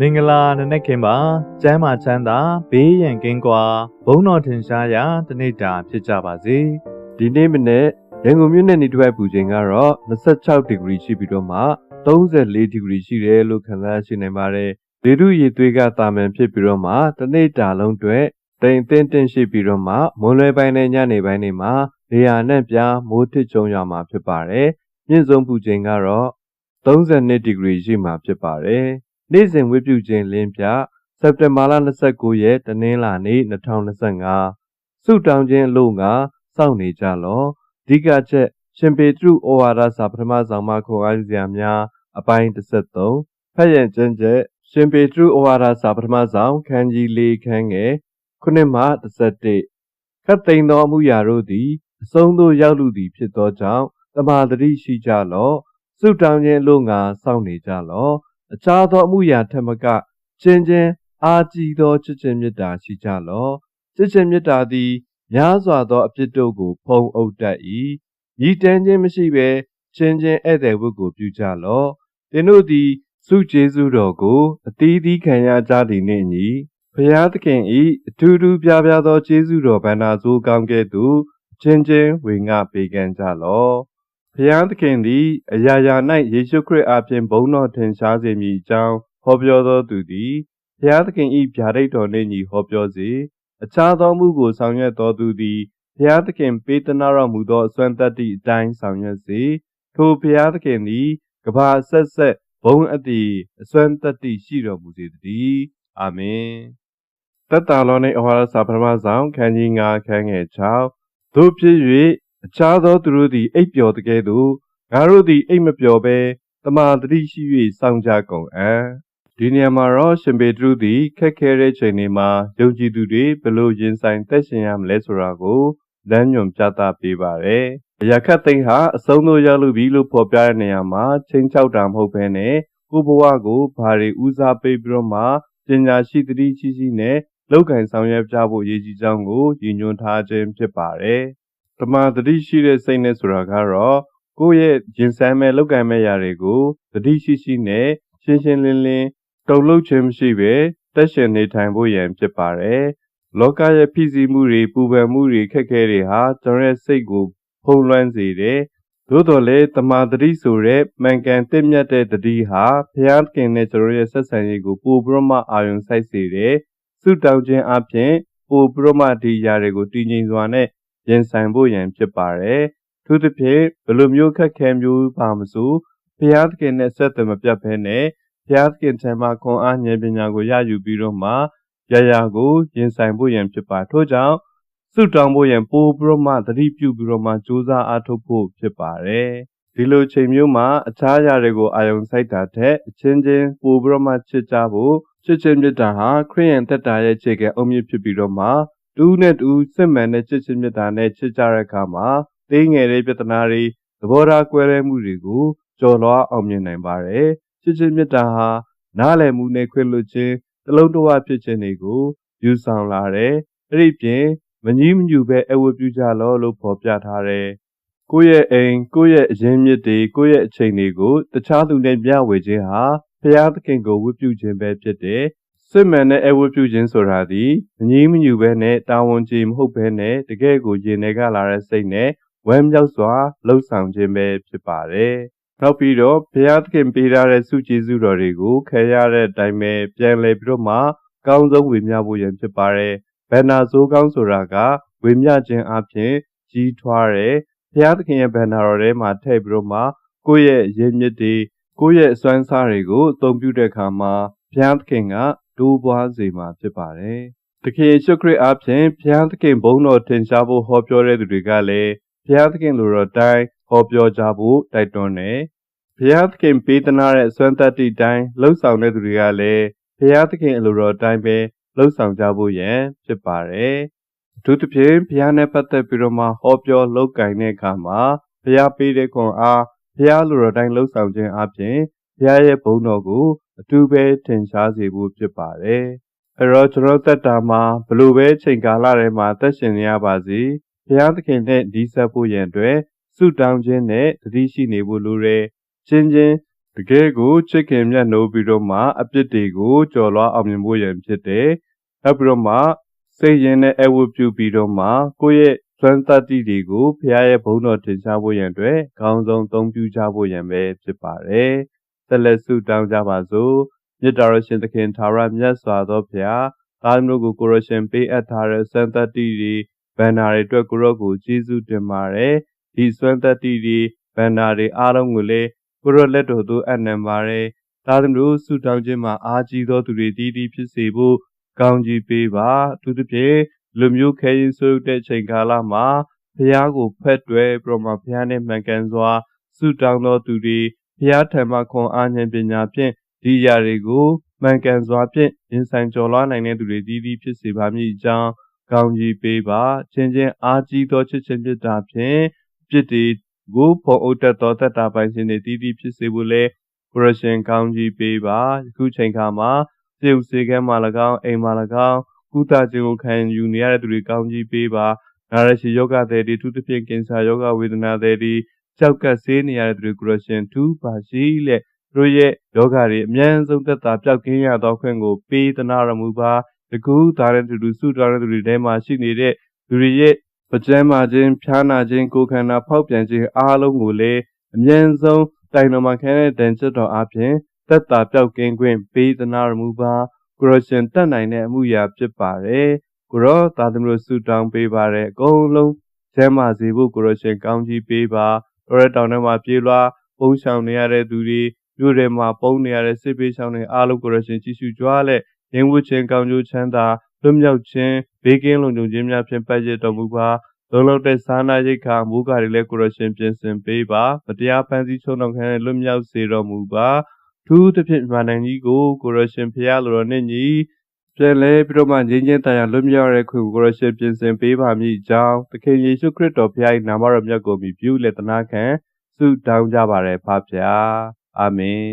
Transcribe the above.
မင်္ဂလာနနက်ခင်းပါကျမ်းမာချမ်းသာဘေးရန်ကင်းကွာဘုန်းတော်ထင်ရှားရာတနေ့တာဖြစ်ကြပါစေဒီနေ့မနေ့ရန်ကုန်မြို့နယ်နေတစ်ပတ်ပူချိန်ကတော့26ဒီဂရီရှိပြီးတော့မှ34ဒီဂရီရှိတယ်လို့ခန့်မှန်းရှိနိုင်ပါတယ်။လေထုရည်သွေးကတာမန်ဖြစ်ပြီးတော့မှတစ်နေ့တာလုံးအတွက်တိမ်တင်းတင်းရှိပြီးတော့မှမွန်းလွဲပိုင်းနဲ့ညနေပိုင်းတွေမှာနေရာနဲ့ပြားမိုးထစ်ချုံရမှာဖြစ်ပါတယ်။မြင့်ဆုံးပူချိန်ကတော့32ဒီဂရီရှိမှာဖြစ်ပါတယ်။ နေ့စဉ်ဝိပုချိန်လင်းပြစက်တင်ဘာလ29ရက်တနင်္လာနေ့2025စုတောင်းခြင်းအလို့ငါစောင့်နေကြလော့အဓိကချက်ရှင်ပေတရုဩဝါဒစာပထမဆောင်မှခေါ်အားစရာများအပိုင်း33ဖတ်ရန်ကျမ်းချက်ရှင်ပေတရုဩဝါဒစာပထမဆောင်ခန်းကြီး၄ခန်းငယ်ခုနှစ်မှ11ခတ်သိမ်းသောအမှုရာတို့သည်အဆုံးသို့ရောက်လူသည်ဖြစ်သောကြောင့်တမာတတိရှိကြလော့စုတောင်းခြင်းလို့ငါစောင့်နေကြလော့ အခြားသောအမှုရာထက်မကချင်းချင်းအာကြည်သောချစ်ချင်းမေတ္တာရှိကြလော့ချစ်ချင်းမေတ္တာသည်များစွာသောအပြစ်တို့ကို ဖုံးအုပ်တတ်၏မြည်တမ်းခြင်းမရှိဘဲချင်းချင်းဧည့်သည်ဝတ်ကိုပြုကြလော့သင်တို့သည်စုကျေးဇူးတော်ကိုအသီးသီးခံရကြသည်နှင့်အညီဖျားသခင်ဤအထူးထူးပြားပြားသောကျေးဇူးတော်ဗန္နာဆိုးကောင်းကဲ့သို့ချင်းချင်းဝေငှပေးကမ်းကြလော့ ဖျားသခင်သည် အရာရာ၌ယေရှုခရစ်အားဖြင့်ဘုန်းတော်ထင်ရှားစေမည်အကြောင်းဟောပြောသောသူသည်ဖျားသခင်ဤဗျာဒိတ်တော်နှင့်ညီဟောပြောစေအခြားသောမှုကိုဆောင်ရွက်တော်သူသည်ဘုရားသခင်ပေးသနာတော်မူသောအစွမ်းတတ္တိအတိုင်းဆောင်ရွက်စေထိုဘုရားသခင်သည်ကဘာဆက်ဆက်ဘုံအတ္တိအစွမ်းတတ္တိရှိတော်မူစေတည်းအာမင်တတ္တာလောနှင့်အဟောရစာပထမဆောင်ခန်းကြီး9ခန်းငယ်6တို့ဖြစ်၍ အခြားသောသူတို့သည်အိပ်ပျော်တကဲ့သို့ငါတို့သည်အိပ်မပျော်ဘဲတမာတတိရှိ၍စောင့်ကြကုန်အံ့ဒီနေရာမှာတော့ရှင်ပေတရုသည်ခက်ခဲတဲ့ချိန်တွေမှာယုံကြည်သူတွေဘယ်လိုရင်ဆိုင်သက်ရှင်ရမလဲဆိုတာကိုလမ်းညွှန်ပြသပေးပါတယ်။အရာခတ်သိမ်းဟာအဆုံးသို့ရောက်လူပြီလို့ဖော်ပြတဲ့နေရာမှာချင်းချောက်တာမဟုတ်ဘဲနဲ့ကိုဘဝကိုဘာတွေဦးစားပေးပြီးတော့မှပညာရှိသတိရှိရှိနဲ့လောက်ကင်ဆောင်ရွက်ပြဖို့ရည်ကြီးကြောင်းကိုရည်ညွှန်းထားခြင်းဖြစ်ပါတယ်။ တမန်တတိရှိတဲ့စိတ်နဲ့ဆိုတာကတော့ကိုယ့်ရဲ့ရင်ဆိုင်မဲ့လောက်ကင်မဲ့ຢာတွေကိုတတိရှိရှိနဲ့ရှင်းရှင်းလင်းလင်းတုံ့လှုပ်ခြင်းမရှိပဲတက်ရှင်နေထိုင်ဖို့ရန်ဖြစ်ပါတယ်။လောကရဲ့ဖြစ်စည်းမှုတွေပူပန်မှုတွေခက်ခဲတွေဟာကျွန်တော်ရဲ့စိတ်ကိုဖုံးလွှမ်းစေတယ်။သို့တော်လည်းတမာတတိဆိုတဲ့မှန်ကန်တင့်မြတ်တဲ့တတိဟာဘုရားခင်နဲ့ကျွန်တော်ရဲ့ဆက်ဆံရေးကိုပိုပြီးမှအာရုံစိုက်စေတယ်။ဆုတောင်းခြင်းအပြင်ပိုပြီးမှဒီຢာတွေကိုတည်ငြိမ်စွာနဲ့ ရင်ဆိုင်ဖို့ရန်ဖြစ်ပါတယ်။ထို့သဖြင့်ဘယ်လိုမျိုးခက်ခဲမျိုးပါမစို့ဘုရားသခင်နဲ့ဆက်သွယ်မပြတ်ဘဲနဲ့ဘုရားသခင်ထံမှခွန်အားဉာဏ်ပညာကိုရယူပြီးတော့မှရရာကိုရင်ဆိုင်ဖို့ရန်ဖြစ်ပါထို့ကြောင့်ဆုတောင်းဖို့ရန်ပို့ပြီးတော့မှသတိပြုပြီးတော့မှကြိုးစားအားထုတ်ဖို့ဖြစ်ပါတယ်ဒီလိုချိန်မျိုးမှာအခြားຢာတွေကိုအာယုံစိုက်တာထက်အချင်းချင်းပို့ပြီးတော့မှချစ်ကြဖို့ချစ်ချင်းမြတ်တာဟာခရိယန်တက်တာရဲ့ခြေကအုံမြင့်ဖြစ်ပြီးတော့မှ တူးနဲ့တူးစစ်မှန်တဲ့ချစ်ချင်းမြတ်တာနဲ့ချစ်ကြတဲ့အခါမှာသိငယ်တဲ့ပြဿနာတွေသဘောထားကွဲလွဲမှုတွေကိုကျော်လွှားအောင်မြင်နိုင်ပါတယ်ချစ်ချင်းမြတ်တာဟာနားလည်မှုနဲ့ခွင့်လွှတ်ခြင်းတလုံးတဝဖြစ်ခြင်းတွေကိုယူဆောင်လာတယ်။အဲ့ဒီပြင်မကြီးမညူပဲအဝတ်ပြုကြလောလို့ဖော်ပြထားတယ်။ကိုယ့်ရဲ့အိမ်ကိုယ့်ရဲ့အရင်းမြစ်တွေကိုယ့်ရဲ့အချိန်တွေကိုတခြားသူနဲ့မျှဝေခြင်းဟာဘုရားသခင်ကိုဝတ်ပြုခြင်းပဲဖြစ်တယ်။ စစ်မှန်တဲ့အဝတ်ပြုခြင်းဆိုတာဒီမကြီးမညူပဲနဲ့တာဝန်ကြီးမဟုတ်ဘဲနဲ့တကယ်ကိုရင်ထဲကလာတဲ့စိတ်နဲ့ဝမ်းမြောက်စွာလှုပ်ဆောင်ခြင်းပဲဖြစ်ပါတယ်။နောက်ပြီးတော့ဘုရားသခင်ပေးထားတဲ့ဆုကျေးဇူးတော်တွေကိုခဲရတဲ့အတိုင်းပဲပြန်လည်ပြီးတော့မှကောင်းဆုံးဝေမျှဖို့ရန်ဖြစ်ပါတယ်။ဘန္နာဆိုးကောင်းဆိုတာကဝေမျှခြင်းအပြင်ကြီးထွားတယ်။ဘုရားသခင်ရဲ့ဘန္နာတော်ထဲမှာထည့်ပြီးတော့မှကိုယ့်ရဲ့ရည်မြစ်တွေကိုယ့်ရဲ့အစွမ်းစားတွေကိုအသုံးပြုတဲ့အခါမှာဘုရားသခင်က ဒိုးပွားစေမှာဖြစ်ပါတယ်။တခင်ရှုခရစ်အပြင်ဘုရားသခင်ဘုန်းတော်ထင်ရှားဖို့ဟောပြောတဲ့သူတွေကလည်းဘုရားသခင်လိုတော်တိုင်းဟောပြောကြဖို့တိုက်တွန်းတယ်။ဘုရားသခင်ပေးသနာတဲ့စွမ်းတတ္တိတိုင်းလှုပ်ဆောင်တဲ့သူတွေကလည်းဘုရားသခင်အလိုတော်တိုင်းပဲလှုပ်ဆောင်ကြဖို့ရန်ဖြစ်ပါတယ်။အထူးသဖြင့်ဘုရားနဲ့ပတ်သက်ပြီးတော့မှဟောပြောလုပ်ကင်တဲ့အခါမှာဘုရားပေးတဲ့ခွန်အားဘုရားလိုတော်တိုင်းလှုပ်ဆောင်ခြင်းအပြင် ဘုရားရဲ့ဘုန်းတော်ကိုအတူပဲထင်ရှားစေဖို့ဖြစ်ပါတယ်။အဲတော့ကျွန်တော်တက်တာမှာဘလို့ပဲချိန်ကာလထဲမှာသက်ရှင်နေရပါစေဘုရားသခင်နဲ့ဒီဆက်ဖို့ရန်အတွက်ဆုတောင်းခြင်းနဲ့တတိရှိနေဖို့လိုတယ်။ချင်းချင်းတကယ်ကိုချစ်ခင်မြတ်နိုးပြီးတော့မှအပြစ်တွေကိုကြော်လွှားအောင်မြင်ဖို့ရန်ဖြစ်တယ်နောက်ပြီးတော့မှစိတ်ရင်းနဲ့အဝတ်ပြုပြီးတော့မှကိုယ့်ရဲ့စွမ်းတတ္တိတွေကိုဖခင်ရဲ့ဘုန်းတော်ထင်ရှားဖို့ရန်အတွက်ကောင်းဆုံးသုံးပြုကြဖို့ရန်ပဲဖြစ်ပါတယ် ဆက်လက်ဆုတောင်းကြပါစို့မြတ်တော်ရရှင်သခင်သာရမြတ်စွာသောဖခင်သားမျိုးကိုကိုရရှင်ပေးအပ်ထားတဲ့စွမ်းတတ္တိတွေဗန္နာတွေအတွက်ကိုရော့ကိုကျေးဇူးတင်ပါတယ်ဒီစွမ်းတတ္တိတွေဗန္နာတွေအားလုံးကိုလည်းကိုရော့လက်တော်သို့အပ်နှံပါတယ်သားသမီးတို့ဆုတောင်းခြင်းမှာအားကြီးသောသူတွေတည်တည်ဖြစ်စေဖို့ကောင်းကြီးပေးပါအထူးသဖြင့်လူမျိုးခဲရင်ဆိုတဲ့ချိန်ကာလမှာဖះကိုဖက်တွယ်ပြီးတော့မှဖះနဲ့မှန်ကန်စွာဆုတောင်းသောသူတွေ ဖះထံမှခွန်အားဉာဏ်ပညာဖြင့်ဒီຢာတွေကိုမှန်ကန်စွာဖြင့်ရင်ဆိုင်ကျော်လွှားနိုင်တဲ့သူတွေတည်တည်ဖြစ်စေပါမည်အကြောင်းကောင်းကြီးပေးပါချင်းချင်းအားကြီးသောချစ်ချင်းမြတ်တာဖြင့်ပြစ်တွေကိုဖုံးအုပ်တတ်သောတတ္တာပိုင်ရှင်တွေတည်တည်ဖြစ်စေဖို့လဲကိုရရှင်ကောင်းကြီးပေးပါယခုချိန်ခါမှာစေုပ်စေကမ်းမှာ၎င်းအိမ်မှာ၎င်းကုသခြင်းကိုခံယူနေရတဲ့သူတွေကောင်းကြီးပေးပါနာရရှိယောဂတဲ့ဒီသူသဖြင့်ကင်ဆာယောဂဝေဒနာတဲ့ ဒီကြောက်ကပ်ဆေးနေရတဲ့သူတွေကိုရရှင်ထူးပါရှိလက်သူတို့ရဲ့ယောဂတွေအမြန်ဆုံးသက်သာပြောက်ကင်းရသောခွင့်ကိုပေးသနာတော်မူပါတကူသားတဲ့သူတို့ဆုတောင်းတဲ့သူတွေထဲမှာရှိနေတဲ့သူတွေရဲ့ပကြမ်းမာခြင်းဖျားနာခြင်းကိုယ်ခန္ဓာဖောက်ပြန်ခြင်းအားလုံးကိုလည်းအမြန်ဆုံးတိုင်တော်မှာခံတဲ့တန်ချက်တော်အပြင်သက်သာပြောက်ကင်းခွင့်ပေးသနာတော်မူပါကိုရရှင်တတ်နိုင်တဲ့အမှုရာဖြစ်ပါတယ်ကိုရောသာသမီတို့ဆုတောင်းပေးပါရတဲ့အကုန်လုံးကျမ်းမာစေဖို့ကိုရရှင်ကောင်းကြီးပေးပါ တော်ရတောင်ထဲမှာပြေးလွှားပုံရှောင်နေရတဲ့သူတွေမြို့ထဲမှာပုံနေရတဲ့စစ်ပေးရှောင်တွေအားလုံးကိုရရှင်ကြည်ရှုကြွားလက်ငင်းဝတ်ခြင်းကောင်းကျိုးချမ်းသာလွတ်မြောက်ခြင်းဘေးကင်းလုံခြုံခြင်းများဖြင့်ပတ်ရတော်မူပါလုံလောက်တဲ့စာနာရိတ်ခါမူကားတွေလည်းကိုရရှင်ပြင်ဆင်ပေးပါမတရားဖန်ဆီးချုံနှောင်ခံတဲ့လွတ်မြောက်စေတော်မူပါထူးသဖြင့်မြန်မာနိုင်ငံကြီးကိုကိုရရှင်ဖရာလိုတော်နဲ့ညီ ပြန်လဲပြီးတော့မှငြိမ်းချမ်းတရားလွတ်မြောက်တဲ့ခွင့်ကိုရရှင်ပြင်ဆင်ပေးပါမည်အကြောင်းသခင်ယေရှုခရစ်တော်ဖရာ၏နာမတော်မြတ်ကိုမြည်ပြုလက်သနာခံဆုတောင်းကြပါရယ်ဖပါအာမင်